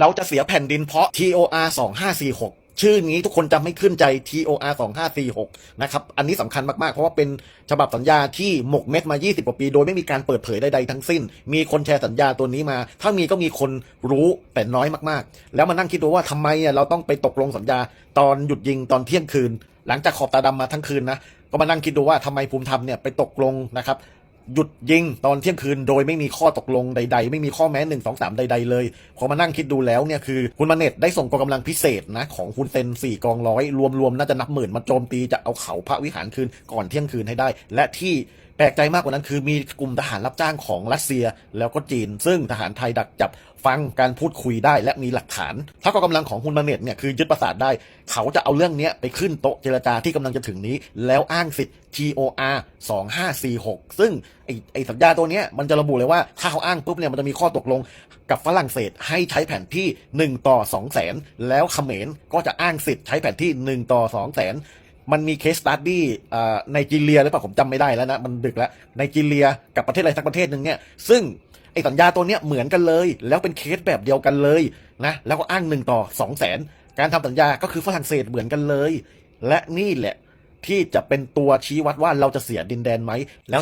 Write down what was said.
เราจะเสียแผ่นดินเพราะ TOR 2546 ชื่อนี้ทุกคนจำไม่ขึ้นใจ TOR 2546 นะครับ อันนี้สำคัญมาก ๆ เพราะว่าเป็นฉบับสัญญาที่หมกเม็ดมา 20 กว่าปี โดยไม่มีการเปิดเผยใด ๆ ทั้งสิ้น มีคนแชร์สัญญาตัวนี้มา ถ้ามีก็มีคนรู้แต่น้อยมาก ๆ แล้วมานั่งคิดดูว่าทำไมเราต้องไปตกลงสัญญาตอนหยุดยิงตอนเที่ยงคืน หลังจากขอบตาดำมาทั้งคืนนะ ก็มานั่งคิดดูว่าทำไมภูมิธรรมเนี่ยไปตกลงนะครับ หยุดยิงตอนเที่ยงคืนโดยไม่มีข้อตกลงใด ๆ ไม่มีข้อแม้หนึ่งสองสามใด ๆ เลยพอมานั่งคิดดูแล้วเนี่ยคือคุณมาเน็ตได้ส่งกองกำลังพิเศษนะของคุณเซนสี่กองร้อยรวมๆน่าจะนับหมื่นมาโจมตีจะเอาเขาพระวิหารคืนก่อนเที่ยงคืนให้ได้ และที่ ลกใจมากกว่านั้นคือมีกลุ่มทหารรับจ้างของรัสเซียแล้วก็จีน ซึ่งทหารไทยดักจับฟังการพูดคุยได้และมีหลักฐาน ถ้ากองกำลังของคุณมาเนตเนี่ยคือยึดประสาทได้ เขาจะเอาเรื่องเนี้ยไปขึ้นโต๊ะเจรจาที่กำลังจะถึงนี้ แล้วอ้างสิทธิ์ TOR 2546 ซึ่งไอไอสัญญาตัวเนี้ยมันจะระบุเลยว่าถ้าเขาอ้างปุ๊บเนี่ยมันจะมีข้อตกลงกับฝรั่งเศสให้ใช้แผนที่ 1 ต่อ2แสนแล้วเขมรก็จะอ้างสิทธิ์ใช้แผนที่ 1 ต่อ2แสน มันมีเคสตัดดี้ในจีเรียหรือเปล่าผมจำไม่ได้แล้วนะ มันดึกแล้วในจีเรียกับประเทศอะไรสักประเทศหนึ่งเนี่ย ซึ่งไอสัญญาตัวเนี้ยเหมือนกันเลย แล้วเป็นเคสแบบเดียวกันเลยนะแล้วก็อ้างหนึ่งต่อสองแสนการทำสัญญาก็คือฝรั่งเศสเหมือนกันเลย และนี่แหละที่จะเป็นตัวชี้วัดว่าเราจะเสียดินแดนไหมแล้ว